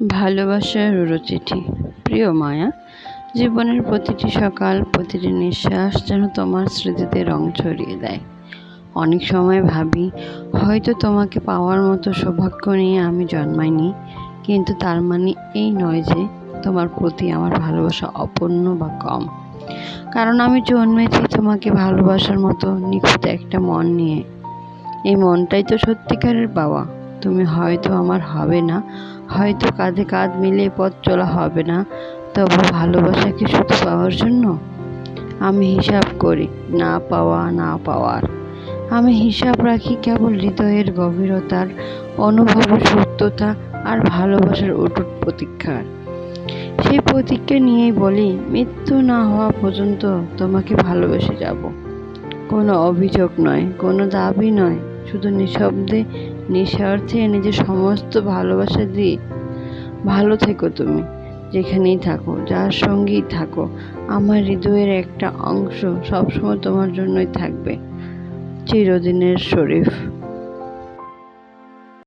ভালোবাসার রুচিটি। প্রিয় মায়া, জীবনের প্রতিটি সকাল, প্রতিটি নিঃশ্বাস যেন তোমার স্মৃতিতে রং ছড়িয়ে দেয়। অনেক সময় ভাবি, হয়তো তোমাকে পাওয়ার মতো সৌভাগ্য নিয়ে আমি জন্মাইনি, কিন্তু তার মানে এই নয় যে তোমার প্রতি আমার ভালোবাসা অপূর্ণ বা কম। কারণ আমি জন্মেছি তোমাকে ভালোবাসার মতো নিখুঁত একটা মন নিয়ে। এই মনটাই তো সত্যিকারের পাওয়া তুমি হয়তো আমার হবে না। হয়তো কাঁধে কাঁধ মিলিয়ে পথ চলা হবে না। তবু ভালোবাসা কি শুধু পাওয়ার জন্য? আমি হিসাব করি, না পাওয়া, না পাওয়ার। আমি হিসাব রাখি কেবল হৃদয়ের গভীরতার অনুভবের সত্যতা আর ভালোবাসার অটুট প্রতীক্ষার। সেই প্রতীক্ষা নিয়েই বলি, মৃত্যু না হওয়া পর্যন্ত তোমাকে ভালোবেসে যাব। কোনো অভিযোগ নয়, কোনো দাবি নয়। শুধু নিঃশব্দে নিঃস্বার্থে নিজের সমস্ত ভালোবাসা দিয়ে ভালো থেকো তুমি, যেখানেই থাকো, যার সঙ্গেই থাকো। আমার হৃদয়ের একটা অংশ সবসময় তোমার জন্যই থাকবে। চিরদিনের শরীফ।